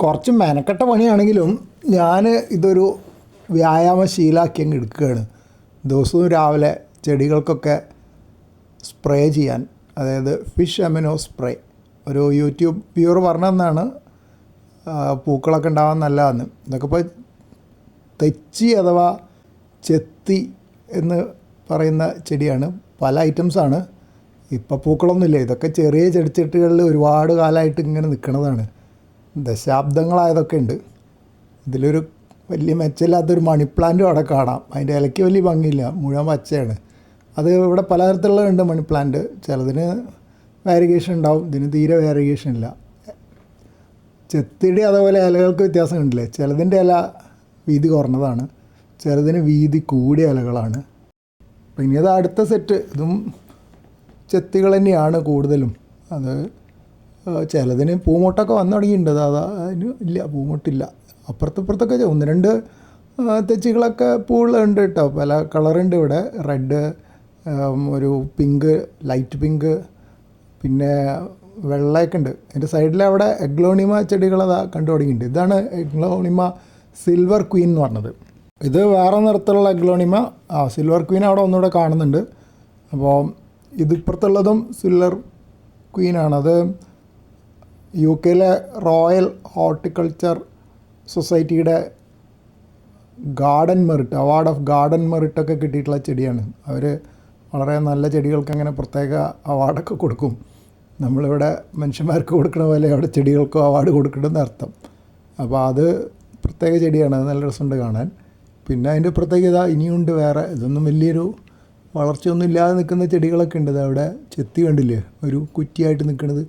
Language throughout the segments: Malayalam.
കുറച്ച് മെനക്കെട്ട പണിയാണെങ്കിലും ഞാൻ ഇതൊരു വ്യായാമശീലാക്കി അങ്ങ് എടുക്കുകയാണ്. ദിവസവും രാവിലെ ചെടികൾക്കൊക്കെ സ്പ്രേ ചെയ്യാൻ അതായത് ഫിഷ് അമിനോ സ്പ്രേ. ഒരു യൂട്യൂബ് പ്യൂർ പറഞ്ഞതെന്നാണ് പൂക്കളൊക്കെ ഉണ്ടാവാൻ നല്ലതെന്ന്. ഇതൊക്കെ ഇപ്പോൾ തെച്ചി അഥവാ ചെത്തി എന്ന് പറയുന്ന ചെടിയാണ്. പല ഐറ്റംസാണ്. ഇപ്പോൾ പൂക്കളൊന്നുമില്ല. ഇതൊക്കെ ചെറിയ ചെടിച്ചട്ടികളിൽ ഒരുപാട് കാലമായിട്ട് ഇങ്ങനെ നിൽക്കുന്നതാണ് ദശാബ്ദങ്ങളായതൊക്കെ ഉണ്ട്. ഇതിലൊരു വലിയ മെച്ചമില്ലാത്തൊരു മണി പ്ലാന്റും അവിടെ കാണാം. അതിന്റെ ഇലയ്ക്ക് വലിയ ഭംഗിയില്ല. മുഴുവൻ പച്ചയാണ്. അത് ഇവിടെ പലതരത്തിലുള്ളതുണ്ട് മണി പ്ലാന്റ് ചിലതിന് വാരിഗേഷൻ ഉണ്ടാവും. ഇതിന് തീരെ വാരിഗേഷൻ ഇല്ല. ചെത്തിടി അതേപോലെ ഇലകൾക്ക് വ്യത്യാസം ഉണ്ടല്ലേ ചിലതിന്റെ ഇല വീതി കുറഞ്ഞതാണ്. ചിലതിന് വീതി കൂടിയ ഇലകളാണ്. പിന്നെ അത് അടുത്ത സെറ്റ് ഇതും ചെത്തികൾ തന്നെയാണ് കൂടുതലും. അത് ചിലതിന് പൂമൊട്ടൊക്കെ വന്നു തുടങ്ങിയിട്ടുണ്ട്. അത് അതാ അതിന് ഇല്ല പൂമൊട്ടില്ല. അപ്പുറത്ത് ഇപ്പുറത്തൊക്കെ ചെ- ഒന്ന് രണ്ട് തെച്ചികളൊക്കെ പൂളുണ്ട് കേട്ടോ. പല കളറുണ്ട് ഇവിടെ. റെഡ് ഒരു പിങ്ക് ലൈറ്റ് പിങ്ക് പിന്നെ വെള്ളയൊക്കെ ഉണ്ട്. അതിന്റെ സൈഡിൽ അവിടെ എഗ്ലോണിമ ചെടികൾ കണ്ടു തുടങ്ങിയിട്ടുണ്ട്. ഇതാണ് എഗ്ലോണിമ സിൽവർ ക്വീൻ എന്ന് പറഞ്ഞത്. ഇത് വേറെ നിറത്തിലുള്ള എഗ്ലോണിമ. ആ സിൽവർ ക്വീൻ അവിടെ ഒന്നുകൂടെ കാണുന്നുണ്ട്. അപ്പോൾ ഇതിപ്പുറത്തുള്ളതും സിൽവർ ക്വീനാണ് അത് യു കെയിലെ റോയൽ ഹോർട്ടിക്കൾച്ചർ സൊസൈറ്റിയുടെ garden merit award of garden മെറിറ്റൊക്കെ കിട്ടിയിട്ടുള്ള ചെടിയാണ്. അവർ വളരെ നല്ല ചെടികൾക്ക് അങ്ങനെ പ്രത്യേക അവാർഡൊക്കെ കൊടുക്കും. നമ്മളിവിടെ മനുഷ്യന്മാർക്ക് കൊടുക്കണ പോലെ അവിടെ ചെടികൾക്കും അവാർഡ് കൊടുക്കണമെന്ന് അർത്ഥം. അപ്പോൾ അത് പ്രത്യേക ചെടിയാണ് അത് നല്ല രസമുണ്ട് കാണാൻ. പിന്നെ അതിന്റെ പ്രത്യേകത ഇനിയുണ്ട് വേറെ ഇതൊന്നും വലിയൊരു വളർച്ചയൊന്നും ഇല്ലാതെ നിൽക്കുന്ന ചെടികളൊക്കെ ഉണ്ട്. അവിടെ ചെത്തി കണ്ടില്ലേ ഒരു കുറ്റിയായിട്ട് നിൽക്കുന്നത്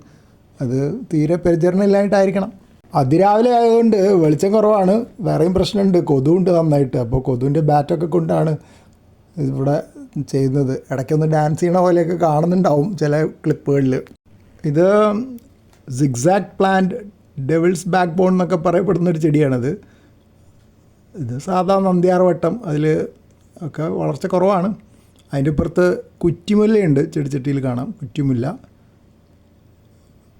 അത് തീരെ പരിചരണം ഇല്ലായിട്ടായിരിക്കണം അതിരാവിലെ ആയതുകൊണ്ട് വെളിച്ചം കുറവാണ്. വേറെയും പ്രശ്നമുണ്ട്. കൊതുണ്ട് നന്നായിട്ട്. അപ്പോൾ കൊതുവിന്റെ ബാറ്റൊക്കെ കൊണ്ടാണ് ഇവിടെ ചെയ്യുന്നത്. ഇടയ്ക്കൊന്ന് ഡാൻസ് ചെയ്യണ പോലെയൊക്കെ കാണുന്നുണ്ടാവും ചില ക്ലിപ്പുകളിൽ. ഇത് സിഗ്സാക്ട് പ്ലാന്റ് ഡെവിൾസ് ബാക്ക് ബോൺ എന്നൊക്കെ പറയപ്പെടുന്ന ഒരു ചെടിയാണിത്. ഇത് സാധാ നന്ദിയാർ വട്ടം. അതിൽ ഒക്കെ വളർച്ച കുറവാണ്. അതിന്റെ ഇപ്പുറത്ത് കുറ്റിമുല്ലയുണ്ട് ചെടിച്ചട്ടിയിൽ കാണാം. കുറ്റിമുല്ല.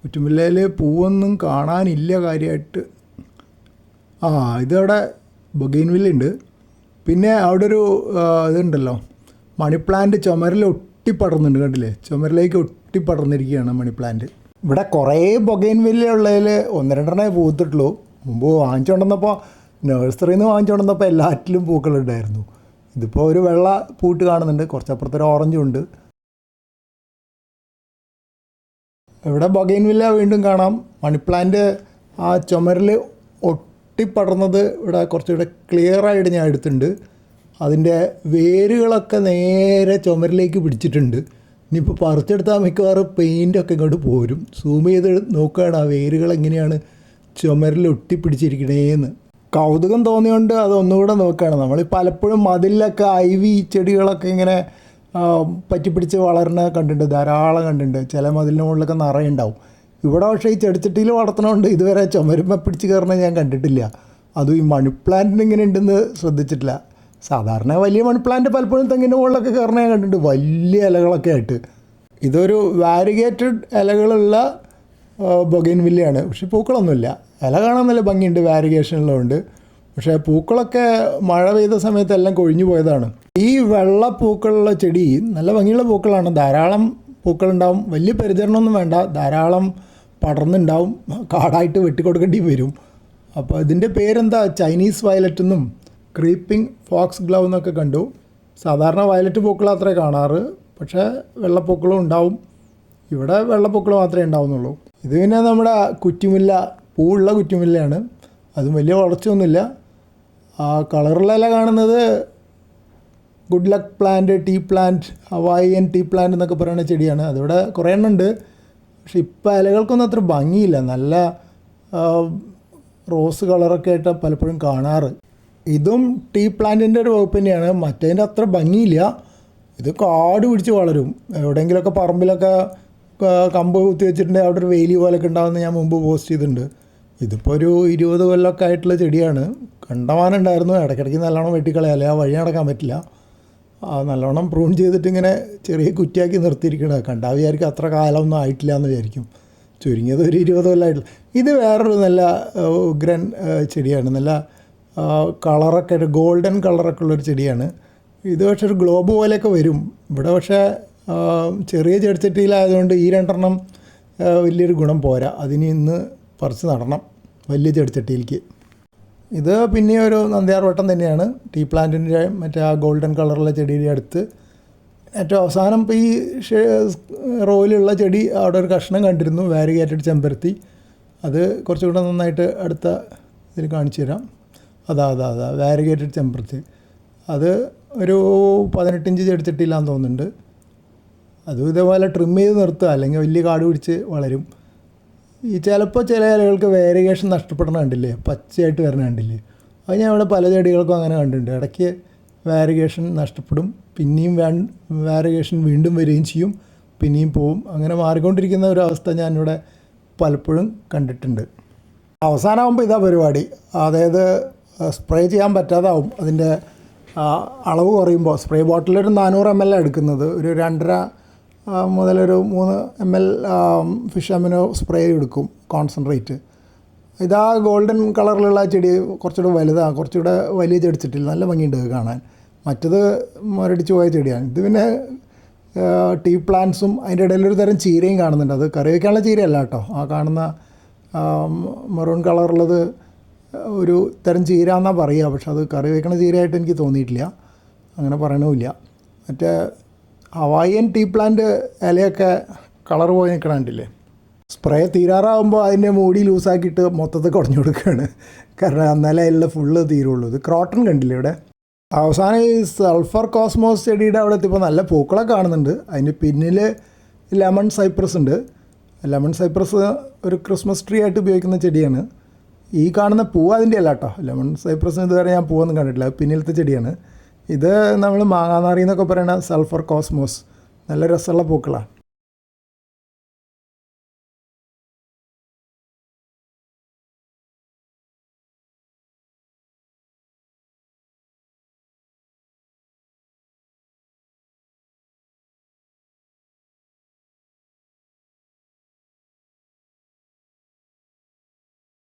കുറ്റിമുല്ലയിൽ പൂവൊന്നും കാണാനില്ല കാര്യമായിട്ട് ആ ഇതവിടെ ഉണ്ട് പിന്നെ അവിടെ ഒരു ഇതുണ്ടല്ലോ. മണി പ്ലാന്റ് ചുമരിൽ ഒട്ടിപ്പടർന്നുണ്ട് കണ്ടില്ലേ? ചുമരിലേക്ക് ഒട്ടിപ്പടർന്നിരിക്കുകയാണ് മണി പ്ലാന്റ് ഇവിടെ കുറേ ബൊഗൈൻവില്ല ഉള്ളതിൽ ഒന്ന് രണ്ടെണ്ണേ പൂത്തിട്ടുള്ളൂ. മുമ്പ് വാങ്ങിച്ചുകൊണ്ടിരുന്നപ്പോൾ നഴ്സറിയിൽ നിന്ന് വാങ്ങിച്ചുകൊണ്ടിരുന്നപ്പോൾ എല്ലാറ്റിലും പൂക്കളുണ്ടായിരുന്നു. ഇതിപ്പോൾ ഒരു വെള്ള പൂട്ട് കാണുന്നുണ്ട്. കുറച്ചപ്പുറത്തൊരു ഓറഞ്ചും ഉണ്ട് ഇവിടെ ബൊഗൈൻവില്ല വീണ്ടും കാണാം. മണിപ്ലാന്റ് ആ ചുമരിൽ ഒട്ടിപ്പടർന്നത് ഇവിടെ കുറച്ചുകൂടെ ക്ലിയർ ആയിട്ട് ഞാൻ എടുത്തിട്ടുണ്ട്. അതിന്റെ വേരുകളൊക്കെ നേരെ ചുമരിലേക്ക് പിടിച്ചിട്ടുണ്ട്. ഇനിയിപ്പോൾ പറിച്ചെടുത്താൽ മിക്കവാറും പെയിന്റൊക്കെ ഇങ്ങോട്ട് പോരും. സൂം ചെയ്ത് നോക്കുകയാണ് ആ വേരുകൾ എങ്ങനെയാണ് ചുമരിൽ ഒട്ടിപ്പിടിച്ചിരിക്കണേന്ന്. കൗതുകം തോന്നിയോണ്ട് അതൊന്നുകൂടെ നോക്കുകയാണ്. നമ്മൾ പലപ്പോഴും മതിലൊക്കെ ഐവി ചെടികളൊക്കെ ഇങ്ങനെ പറ്റിപ്പിടിച്ച് വളരണ കണ്ടിട്ടുണ്ട് ധാരാളം കണ്ടിട്ടുണ്ട്. ചില മതിലിന് മുകളിലൊക്കെ നിറയുണ്ടാവും ഇവിടെ പക്ഷേ ഈ ചെടിച്ചട്ടിയിൽ വളർത്തണമുണ്ട് ഇതുവരെ ചുമരുമ പിടിച്ച് കയറണ ഞാൻ കണ്ടിട്ടില്ല. അതും ഈ മണി പ്ലാന്റിന് ഇങ്ങനെ ഉണ്ടെന്ന് ശ്രദ്ധിച്ചിട്ടില്ല. സാധാരണ വലിയ മണി പ്ലാന്റ് പലപ്പോഴും തെങ്ങിന്റെ മുകളിലൊക്കെ കയറണ ഞാൻ കണ്ടിട്ടുണ്ട്. വലിയ ഇലകളൊക്കെ ആയിട്ട്. ഇതൊരു വാരിഗേറ്റഡ് ഇലകളുള്ള ബൊഗൈൻ വില്ലയാണ്. പക്ഷെ പൂക്കളൊന്നുമില്ല. ഇല കാണാൻ നല്ല ഭംഗിയുണ്ട് വാരിഗേഷനുള്ളതുകൊണ്ട്. പക്ഷേ പൂക്കളൊക്കെ മഴ പെയ്ത സമയത്ത് എല്ലാം കൊഴിഞ്ഞു പോയതാണ്. ഈ വെള്ള പൂക്കളുള്ള ചെടി നല്ല ഭംഗിയുള്ള പൂക്കളാണ്. ധാരാളം പൂക്കളുണ്ടാവും. വലിയ പരിചരണമൊന്നും വേണ്ട. ധാരാളം പടർന്നുണ്ടാവും. കാടായിട്ട് വെട്ടിക്കൊടുക്കേണ്ടി വരും. അപ്പോൾ ഇതിന്റെ പേരെന്താ? ചൈനീസ് വയലറ്റ് എന്നും ക്രീപ്പിംഗ് ഫോക്സ് ഗ്ലൗ എന്നൊക്കെ കണ്ടു. സാധാരണ വയലറ്റ് പൂക്കൾ അത്രേ കാണാറ്. പക്ഷേ വെള്ളപ്പൂക്കളും ഉണ്ടാവും. ഇവിടെ വെള്ളപ്പൂക്കൾ മാത്രമേ ഉണ്ടാവുന്നുള്ളൂ. ഇത് പിന്നെ നമ്മുടെ കുറ്റിമുല്ല പൂവുള്ള കുറ്റിമുല്ലയാണ്. അതും വലിയ വളർച്ചയൊന്നുമില്ല. ആ കളറിലല്ല കാണുന്നത്. Good luck plant tea plant Hawaiian tea plant എന്നൊക്കെ പറയുന്ന ചെടിയാണ്. അതിവിടെ കുറേ എണ്ണം ഉണ്ട്. പക്ഷെ ഇപ്പം ഇലകൾക്കൊന്നും അത്ര ഭംഗിയില്ല. നല്ല റോസ് കളറൊക്കെ ആയിട്ട് പലപ്പോഴും കാണാറ്. ഇതും ടീ പ്ലാന്റിന്റെ ഒരു വകുപ്പ് തന്നെയാണ്. മറ്റേതിന്റെ അത്ര ഭംഗിയില്ല. ഇത് കാട് പിടിച്ച് വളരും. എവിടെയെങ്കിലുമൊക്കെ പറമ്പിലൊക്കെ കമ്പ് കുത്തി വെച്ചിട്ടുണ്ടെങ്കിൽ അവിടെ ഒരു വേലി പോലൊക്കെ ഉണ്ടാകുമെന്ന് ഞാൻ മുമ്പ് പോസ്റ്റ് ചെയ്തിട്ടുണ്ട്. ഇതിപ്പോൾ ഒരു ഇരുപത് കൊല്ലമൊക്കെ ആയിട്ടുള്ള ചെടിയാണ്. കണ്ടമാനുണ്ടായിരുന്നു. ഇടയ്ക്കിടയ്ക്ക് നല്ലോണം വെട്ടിക്കളയാലേ. ആ വഴി നടക്കാൻ പറ്റില്ല. നല്ലോണം പ്രൂൺ ചെയ്തിട്ട് ഇങ്ങനെ ചെറിയ കുറ്റിയാക്കി നിർത്തിയിരിക്കണത്. കണ്ടാൽ വിചാരിക്കും അത്ര കാലമൊന്നും ആയിട്ടില്ല എന്ന് വിചാരിക്കും. ചുരുങ്ങിയത് ഒരു ഇരുപത് കൊല്ലമായിട്ടുള്ള ഇത് വേറൊരു നല്ല ഉഗ്രൻ ചെടിയാണ്. നല്ല കളറൊക്കെ ഗോൾഡൻ കളറൊക്കെ ഉള്ളൊരു ചെടിയാണ്. ഇത് പക്ഷേ ഒരു ഗ്ലോബ് പോലെയൊക്കെ വരും. ഇവിടെ പക്ഷേ ചെറിയ ചെടിച്ചട്ടിയിലായതുകൊണ്ട് ഈ രണ്ടെണ്ണം വലിയൊരു ഗുണം പോരാ. അതിന് ഇന്ന് പറിച്ച് നടണം. വലിയ ചെടിച്ചട്ടിയിലേക്ക്. ഇത് പിന്നെ ഒരു നന്ദിയാർവട്ടം തന്നെയാണ്. ടീ പ്ലാന്റിന്റെ മറ്റേ ആ ഗോൾഡൻ കളറുള്ള ചെടിയുടെ അടുത്ത്. ഏറ്റവും അവസാനം ഇപ്പോൾ ഈ റോയിലുള്ള ചെടി അവിടെ ഒരു കഷ്ണം കണ്ടിരുന്നു വാരിഗേറ്റഡ് ചെമ്പരത്തി. അത് കുറച്ചുകൂടെ നന്നായിട്ട് അടുത്ത ഇതിൽ കാണിച്ചു തരാം. അതാ അതാ അതാ വാരിഗേറ്റഡ് ചെമ്പരത്തി. അത് ഒരു പതിനെട്ടിഞ്ച് ചെടിച്ചട്ടിയില്ലാന്ന് തോന്നുന്നുണ്ട്. അതും ഇതേപോലെ ട്രിം ചെയ്ത് നിർത്തുക. അല്ലെങ്കിൽ വലിയ കാട് പിടിച്ച് വളരും. ഈ ചിലപ്പോൾ ചില ഇലകൾക്ക് വേരിയേഷൻ നഷ്ടപ്പെടണ കണ്ടില്ലേ? പച്ചയായിട്ട് വരണ കണ്ടില്ലേ? അത് ഞാൻ ഇവിടെ പല ചെടികൾക്കും അങ്ങനെ കണ്ടിട്ടുണ്ട്. ഇടയ്ക്ക് വാരിഗേഷൻ നഷ്ടപ്പെടും. പിന്നെയും വേ വാരിഗേഷൻ വീണ്ടും വരികയും ചെയ്യും. പിന്നെയും പോവും. അങ്ങനെ മാറിക്കൊണ്ടിരിക്കുന്ന ഒരു അവസ്ഥ ഞാനിവിടെ പലപ്പോഴും കണ്ടിട്ടുണ്ട്. അവസാനമാകുമ്പോൾ ഇതാ പരിപാടി. അതായത് സ്പ്രേ ചെയ്യാൻ പറ്റാതാവും. അതിന്റെ അളവ് കുറയുമ്പോൾ സ്പ്രേ ബോട്ടിലൊരു നാനൂറ് എം എൽ എടുക്കുന്നത്. ഒരു രണ്ടര മുതലൊരു മൂന്ന് M L fish amino spray എടുക്കും കോൺസെൻട്രേറ്റ് ഇതാ ഗോൾഡൻ കളറിലുള്ള ചെടി കുറച്ചുകൂടെ വലുതാണ് കുറച്ചുകൂടെ വലിയ ചെടിച്ചിട്ടില്ല നല്ല ഭംഗിയുണ്ട് കാണാൻ. മറ്റത് മരടിച്ചു പോയ ചെടിയാണ്. ഇത് പിന്നെ ടീ പ്ലാന്റ്സും അതിന്റെ ഇടയിൽ ഒരു തരം ചീരയും കാണുന്നുണ്ട്. അത് കറി വയ്ക്കാനുള്ള ചീരയല്ല കേട്ടോ. ആ കാണുന്ന മെറൂൺ കളറുള്ളത് ഒരു തരം ചീര എന്നാണ് പറയുക. പക്ഷെ അത് കറി വയ്ക്കണ ചീരയായിട്ട് എനിക്ക് തോന്നിയിട്ടില്ല. അങ്ങനെ പറയണമില്ല മറ്റേ ഹവായിയൻ ടീ പ്ലാന്റ് ഇലയൊക്കെ കളർ പോയി നിൽക്കണ സ്പ്രേ തീരാറാകുമ്പോൾ അതിന്റെ മൂടി ലൂസാക്കിയിട്ട് മൊത്തത്തിൽ കുറഞ്ഞു കൊടുക്കുകയാണ് കാരണം എന്നാലേ എല്ലാം ഫുള്ള് തീരുള്ളൂ. ഇത് ക്രോട്ടൺ കണ്ടില്ലേ ഇവിടെ? അവസാനം ഈ സൾഫർ കോസ്മോസ് ചെടിയുടെ അവിടെ എത്തിയപ്പോൾ നല്ല പൂക്കളൊക്കെ കാണുന്നുണ്ട്. അതിന്റെ പിന്നിൽ ലെമൺ സൈപ്രസ് ഉണ്ട്. ലെമൺ സൈപ്രസ് ഒരു ക്രിസ്മസ് ട്രീ ആയിട്ട് ഉപയോഗിക്കുന്ന ചെടിയാണ്. ഈ കാണുന്ന പൂവ് അതിന്റെ അല്ല കേട്ടോ. ലെമൺ സൈപ്രസിന് ഇതുവരെ ഞാൻ പൂവൊന്നും കണ്ടിട്ടില്ല. പിന്നിലത്തെ ചെടിയാണ്. ഇത് നമ്മൾ മാങ്ങാനാറി എന്നൊക്കെ പറയുന്ന സൾഫർ കോസ്മോസ് നല്ല രസമുള്ള പൂക്കളാണ്